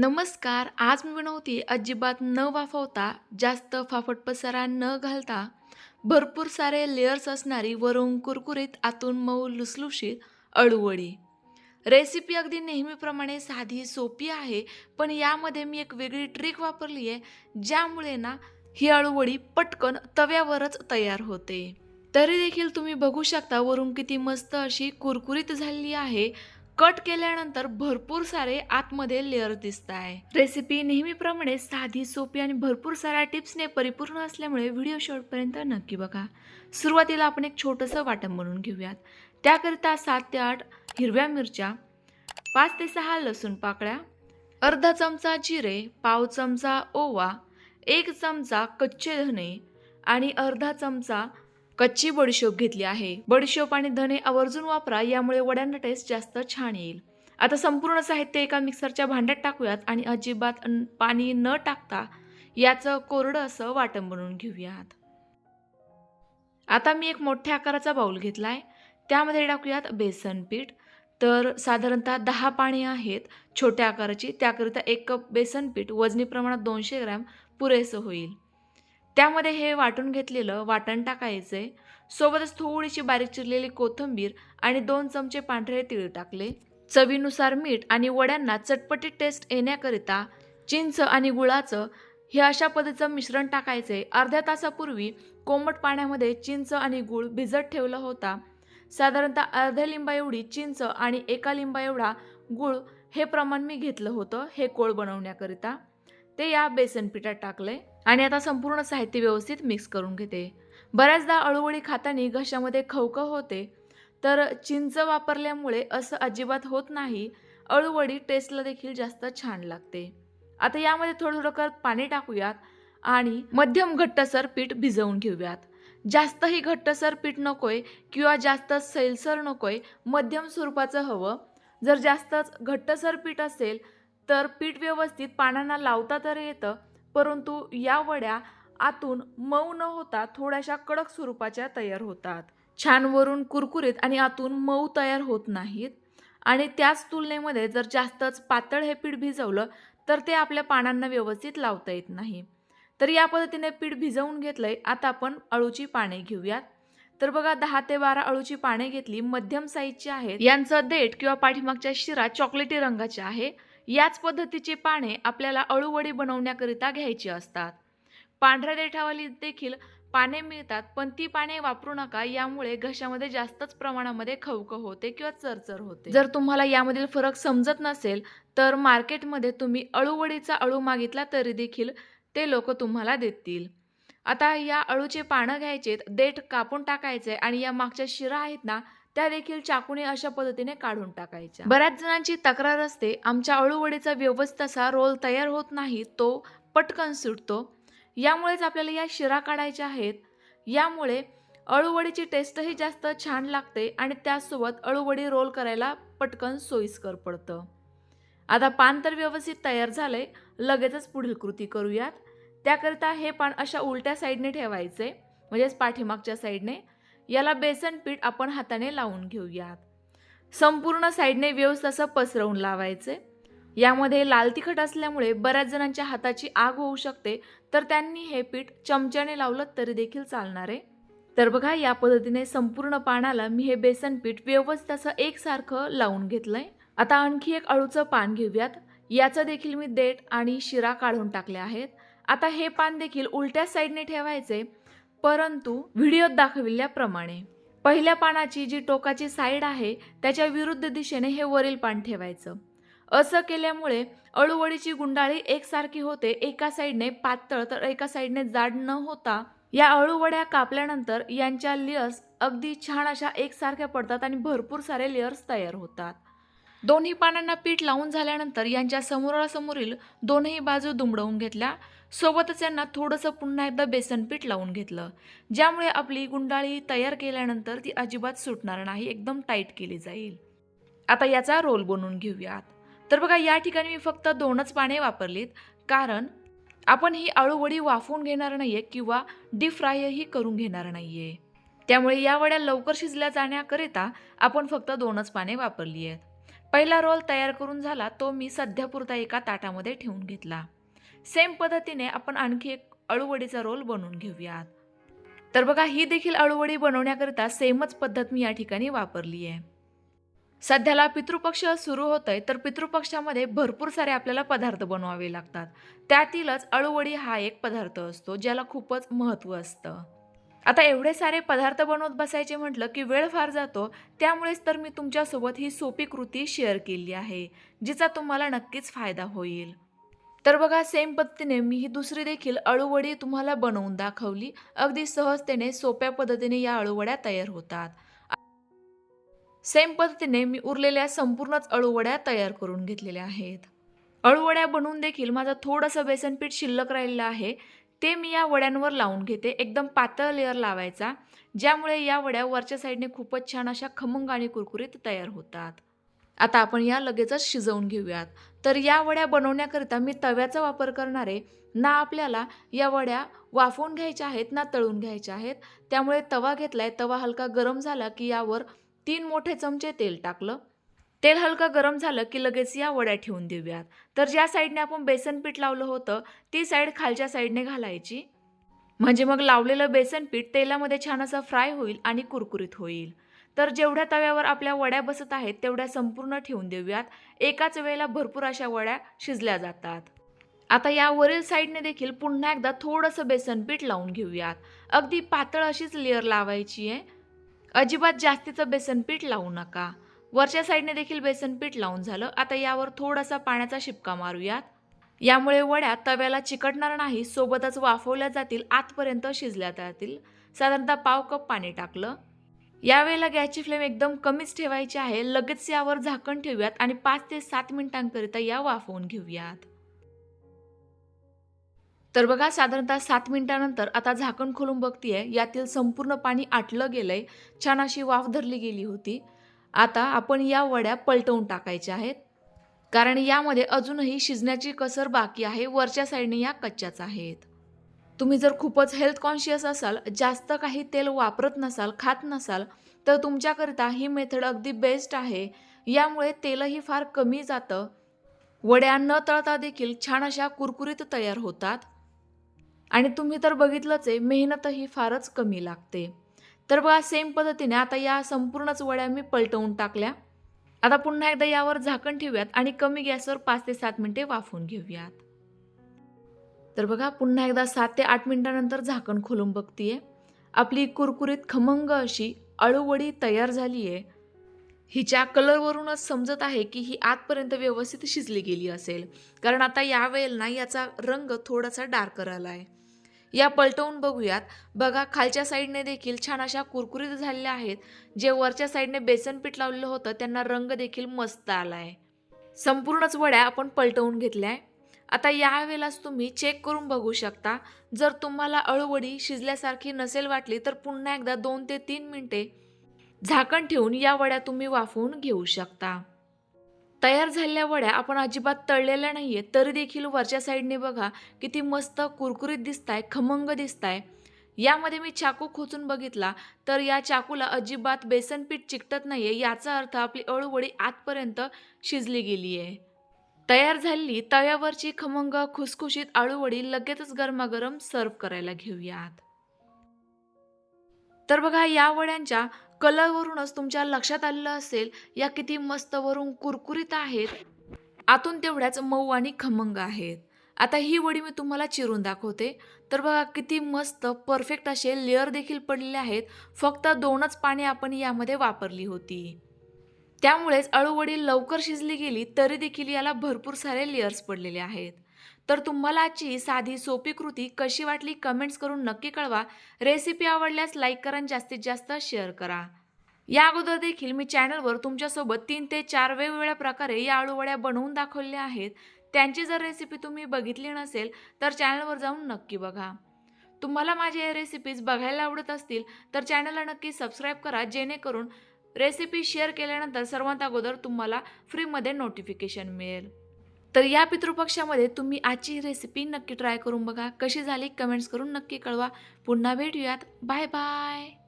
नमस्कार आज मी बनवते अजिबात न वाफवता जास्त फाफट पसारा न घालता भरपूर सारे लेयर्स असणारी वरून कुरकुरीत आतून मऊ लुसलुशीत अळूवडी. रेसिपी अगदी नेहमीप्रमाणे साधी सोपी आहे पण यामध्ये मी एक वेगळी ट्रिक वापरली आहे ज्यामुळे ना ही अळूवडी पटकन तव्यावरच तयार होते. तरी देखील तुम्ही बघू शकता वरून किती मस्त अशी कुरकुरीत झालेली आहे कट केल्यानंतर भरपूर सारे आतमध्ये लेअर दिसत आहे. रेसिपी नेहमीप्रमाणे साधी सोपी आणि भरपूर साऱ्या टिप्सने परिपूर्ण असल्यामुळे व्हिडिओ शेवटपर्यंत नक्की बघा. सुरुवातीला आपण एक छोटंसं वाटण बनवून घेऊयात. त्याकरिता सात ते आठ हिरव्या मिरच्या पाच ते सहा लसूण पाकळ्या अर्धा चमचा जिरे पाव चमचा ओवा एक चमचा कच्चे धने आणि अर्धा चमचा कच्ची बडीशोप घेतली आहे. बडीशोप आणि धने आवर्जून वापरा यामुळे वड्यांना टेस्ट जास्त छान येईल. आता संपूर्ण साहित्य एका मिक्सरच्या भांड्यात टाकूयात आणि अजिबात पाणी न टाकता याचं कोरडं असं वाटण बनवून घेऊयात. आता मी एक मोठ्या आकाराचा बाऊल घेतलाय. त्यामध्ये टाकूयात बेसन पीठ. तर साधारणतः दहा पाणी आहेत. छोट्या आकाराची. त्याकरिता एक कप बेसन पीठ. वजनी प्रमाणात दोनशे ग्रॅम पुरेसं होईल. त्यामध्ये हे वाटून घेतलेलं वाटण टाकायचं. आहे सोबतच थोडीशी बारीक चिरलेली कोथिंबीर आणि दोन चमचे पांढरे तीळ टाकले. चवीनुसार मीठ आणि वड्यांना चटपटीत टेस्ट येण्याकरिता चिंच आणि गुळाचं हे अशा पद्धतीचं मिश्रण टाकायचं. आहे अर्ध्या तासापूर्वी कोमट पाण्यामध्ये चिंच आणि गुळ भिजत ठेवला होता. साधारणतः अर्ध्या लिंबा एवढी चिंच आणि एका लिंबा एवढा गुळ हे प्रमाण मी घेतलं होतं हे कोळ बनवण्याकरिता. ते या बेसन पिठात टाकले. आणि आता संपूर्ण साहित्य व्यवस्थित मिक्स करून घेते. बऱ्याचदा अळूवळी खाताना घशामध्ये खवखव होते तर चिंच वापरल्यामुळे असं अजिबात होत नाही. अळूवडी टेस्टला देखील जास्त छान लागते. आता यामध्ये थोडं थोडं करत पाणी टाकूयात आणि मध्यम घट्टसर पीठ भिजवून घेऊयात. जास्तही घट्टसर पीठ नकोय किंवा जास्त सैलसर नकोय मध्यम स्वरूपाचं हवं. जर जास्तच घट्टसर पीठ असेल तर पीठ व्यवस्थित पानांना लावता तर येतं परंतु या वड्या आतून मऊ न होता थोड्याशा कडक स्वरूपाच्या तयार होतात. छानवरून कुरकुरीत आणि आतून मऊ तयार होत नाहीत. आणि त्याच तुलनेमध्ये जर जास्तच पातळ हे पीठ भिजवलं तर ते आपल्या पानांना व्यवस्थित लावता येत नाही. तर या पद्धतीने पीठ भिजवून घेतलंय आता आपण अळूची पाने घेऊयात. तर बघा दहा ते बारा अळूची पाने घेतली मध्यम साईजची आहेत. यांचं देठ किंवा पाठीमागच्या शिरा चॉकलेटी रंगाच्या आहे. याच पद्धतीची पाने आपल्याला अळूवडी बनवण्याकरिता घ्यायची असतात. पांढऱ्या देठावाली देखील पाने मिळतात पण ती पाने वापरू नका यामुळे घशामध्ये जास्तच प्रमाणामध्ये खवखव होते किंवा चरचर होते. जर तुम्हाला यामधील फरक समजत नसेल तर मार्केटमध्ये तुम्ही अळूवडीचा अळू मागितला तरी देखील ते लोक तुम्हाला देतील. आता या अळूचे पानं घ्यायचेत देठ कापून टाकायचे आणि या मागच्या शिरा आहेत ना त्या देखील चाकूने अशा पद्धतीने काढून टाकायच्या. बऱ्याच जणांची तक्रार असते आमच्या अळूवडीचा व्यवस्थित असा रोल तयार होत नाही तो पटकन सुटतो. यामुळेच आपल्याला या शिरा काढायच्या आहेत. यामुळे अळूवडीची टेस्टही जास्त छान लागते आणि त्यासोबत अळूवडी रोल करायला पटकन सोयीस्कर पडतं. आता पान तर व्यवस्थित तयार झाले लगेचच पुढील कृती करूयात. त्याकरिता हे पान अशा उलट्या साईडने ठेवायचे म्हणजेच पाठीमागच्या साईडने. याला बेसन पीठ आपण हाताने लावून घेऊयात. संपूर्ण साईडने व्यवस्थित असं पसरवून लावायचे. यामध्ये लाल तिखट असल्यामुळे बऱ्याच जणांच्या हाताची आग होऊ शकते तर त्यांनी हे पीठ चमच्याने लावलं तरी देखील चालणार. आहे तर बघा या पद्धतीने संपूर्ण पानाला मी हे बेसन पीठ व्यवस्थित असं एकसारखं लावून घेतलंय. आता आणखी एक अळूचं पान घेऊयात. याचं देखील मी देठ आणि शिरा काढून टाकले आहेत. आता हे पान देखील उलट्या साईडने ठेवायचे. परंतु व्हिडिओत दाखविल्याप्रमाणे पहिल्या पानाची जी टोकाची साईड आहे त्याच्या विरुद्ध दिशेने हे वरील पान ठेवायचं. असं केल्यामुळे अळूवडीची गुंडाळी एकसारखी होते एका साईडने पातळ तर एका साईडने जाड न होता या अळूवड्या कापल्यानंतर यांच्या लेअर्स अगदी छान अशा एकसारख्या पडतात आणि भरपूर सारे लेअर्स तयार होतात. दोन्ही पानांना पीठ लावून झाल्यानंतर यांच्या समोरासमोरील दोनही बाजू दुमडवून घेतल्या. सोबतच यांना थोडंसं पुन्हा एकदा बेसन पीठ लावून घेतलं. ज्यामुळे आपली गुंडाळी तयार केल्यानंतर ती अजिबात सुटणार नाही एकदम टाईट केली जाईल. आता याचा रोल बनवून घेऊयात. तर बघा या ठिकाणी मी फक्त दोनच पाने वापरलीत. कारण आपण ही आळूवडी वाफवून घेणार नाही आहे किंवा डीप फ्रायही करून घेणार नाही आहे त्यामुळे या वड्या लवकर शिजल्या जाण्याकरिता आपण फक्त दोनच पाने वापरली आहेत पहिला रोल तयार करून झाला तो मी सध्यापुरता एका ताटामध्ये ठेवून घेतला. सेम पद्धतीने आपण आणखी एक अळूवडीचा रोल बनवून घेऊयात. तर बघा ही देखील अळूवडी बनवण्याकरिता सेमच पद्धत मी या ठिकाणी वापरली आहे. सध्याला पितृपक्ष सुरू होत आहे तर पितृपक्षामध्ये भरपूर सारे आपल्याला पदार्थ बनवावे लागतात. त्यातीलच अळूवडी हा एक पदार्थ असतो ज्याला खूपच महत्त्व असतं. आता एवढे सारे पदार्थ बनवत बसायचे म्हटलं की वेळ फार जातो त्यामुळेच तर मी तुमच्यासोबत ही सोपी कृती शेअर केली आहे जिचा तुम्हाला नक्कीच फायदा होईल. तर बघा सेम पद्धतीने मी ही दुसरी देखील अळूवडी तुम्हाला बनवून दाखवली. अगदी सहजतेने सोप्या पद्धतीने या अळूवड्या तयार होतात. सेम पद्धतीने मी उरलेल्या संपूर्णच अळूवड्या तयार करून घेतलेल्या आहेत. अळूवड्या बनवून देखील माझं थोडंसं बेसनपीठ शिल्लक राहिलेलं आहे. ते मी या वड्यांवर लावून घेते. एकदम पातळ लेअर लावायचा ज्यामुळे या वड्या वरच्या साईडने खूपच छान अशा खमंग आणि कुरकुरीत तयार होतात. आता आपण या लगेचच शिजवून घेऊयात. तर या वड्या बनवण्याकरिता मी तव्याचा वापर करणार आहे. ना आपल्याला या वड्या वाफवून घ्यायच्या आहेत ना तळून घ्यायच्या आहेत. त्यामुळे तवा घेतलाय. तवा हलका गरम झाला की यावर तीन मोठे चमचे तेल टाकलं. तेल हलकं गरम झालं की लगेच या वड्या ठेवून देऊयात. तर ज्या साईडने आपण बेसन पीठ लावलं होतं ती साईड खालच्या साईडने घालायची. म्हणजे मग लावलेलं बेसन पीठ तेलामध्ये छान असं फ्राय होईल आणि कुरकुरीत होईल. तर जेवढ्या तव्यावर आपल्या वड्या बसत आहेत तेवढ्या संपूर्ण ठेवून देऊयात. एकाच वेळेला भरपूर अशा वड्या शिजल्या जातात. आता या वरील साईडने देखील पुन्हा एकदा थोडंसं बेसन पीठ लावून घेऊयात. अगदी पातळ अशीच लेअर लावायची आहे. अजिबात जास्तीचं बेसन पीठ लावू नका. वरच्या साईडने देखील बेसन पीठ लावून झालं. आता यावर थोडासा पाण्याचा शिपका मारूयात. यामुळे वड्या तव्याला चिकटणार नाही सोबतच वाफवल्या जातील आतपर्यंत शिजल्या जातील. साधारणतः पाव कप पाणी टाकलं. यावेळेला गॅसची फ्लेम एकदम कमीच ठेवायची आहे. लगेच यावर झाकण ठेवूयात आणि पाच ते सात मिनिटांकरिता या वाफवून घेऊयात. तर बघा साधारणतः सात मिनिटानंतर आता झाकण खोलून बघतीये यातील संपूर्ण पाणी आटलं गेलंय. छान अशी वाफ धरली गेली होती. आता आपण या वड्या पलटवून टाकायच्या आहेत. कारण यामध्ये अजूनही शिजण्याची कसर बाकी आहे. वरच्या साईडने या कच्च्याच आहेत. तुम्ही जर खूपच हेल्थ कॉन्शियस असाल जास्त काही तेल वापरत नसाल खात नसाल तर तुमच्याकरिता ही मेथड अगदी बेस्ट आहे. यामुळे तेलही फार कमी जातं. वड्या न तळता देखील छान अशा कुरकुरीत तयार होतात. आणि तुम्ही तर बघितलंच आहे मेहनतही फारच कमी लागते. तर बघा सेम पद्धतीने आता या संपूर्णच वड्या मी पलटवून टाकल्या. आता पुन्हा एकदा यावर झाकण ठेवूयात आणि कमी गॅसवर पाच ते सात मिनिटे वाफवून घेऊयात. तर बघा पुन्हा एकदा सात ते आठ मिनटानंतर झाकण खोलून बघतीये. आपली कुरकुरीत खमंग अशी अळूवडी तयार झाली आहे हिच्या कलरवरूनच समजत आहे की ही आतपर्यंत व्यवस्थित शिजली गेली असेल. कारण आता यावेळेला ना याचा रंग थोडासा डार्कर आला आहे या पलटवून बघूयात. बघा खालच्या साईडने देखील छान अशा कुरकुरीत झालेल्या आहेत. जे वरच्या साईडने बेसन पीठ लावलेलं होतं त्यांना रंग देखील मस्त आला आहे संपूर्णच वड्या आपण पलटवून घेतल्या आहे आता यावेळेलाच तुम्ही चेक करून बघू शकता. जर तुम्हाला अळूवडी शिजल्यासारखी नसेल वाटली तर पुन्हा एकदा दोन ते तीन मिनटे झाकण ठेवून या वड्या तुम्ही वाफवून घेऊ शकता. तयार झालेल्या वड्या आपण अजिबात तळलेल्या नाही आहेत तरी देखील वरच्या साईडने बघा किती मस्त कुरकुरीत दिसताय खमंग दिसताय. यामध्ये मी चाकू खोचून बघितला तर या चाकूला अजिबात बेसन पीठ चिकटत आहे याचा अर्थ आपली अळूवडी आतपर्यंत शिजली गेली आहे तयार झालेली तव्यावरची खमंग खुसखुशीत आळूवडी लगेचच गरमागरम सर्व करायला घेऊयात. तर बघा या वड्यांच्या कलरवरूनच तुमच्या लक्षात आलेलं असेल या किती मस्त वरून कुरकुरीत आहेत. आतून तेवढ्याच मऊ आणि खमंग आहेत. आता ही वडी मी तुम्हाला चिरून दाखवते. तर बघा किती मस्त परफेक्ट असे लेअर देखील पडलेले आहेत. फक्त दोनच पाणी आपण यामध्ये वापरली होती. त्यामुळेच अळूवडी लवकर शिजली गेली तरी देखील याला भरपूर सारे लेयर्स पडलेले आहेत. तर तुम्हाला आजची साधी सोपी कृती कशी वाटली कमेंट्स करून नक्की कळवा. रेसिपी आवडल्यास लाईक करा जास्तीत जास्त शेअर करा. या अगोदर देखील मी चॅनलवर तुमच्यासोबत तीन ते चार वेगवेगळ्या प्रकारे या अळूवड्या बनवून दाखवल्या आहेत. त्यांची जर रेसिपी तुम्ही बघितली नसेल तर चॅनलवर जाऊन नक्की बघा. तुम्हाला माझ्या या रेसिपीज बघायला आवडत असतील तर चॅनलला नक्की सबस्क्राईब करा जेणेकरून रेसिपी शेअर केल्यानंतर सर्वात अगोदर तुम्हाला फ्रीमध्ये नोटिफिकेशन मिळेल. तर या पितृपक्षामध्ये तुम्ही आजची रेसिपी नक्की ट्राय करून बघा. कशी झाली? कमेंट्स करून नक्की कळवा. पुन्हा भेटूयात. Bye bye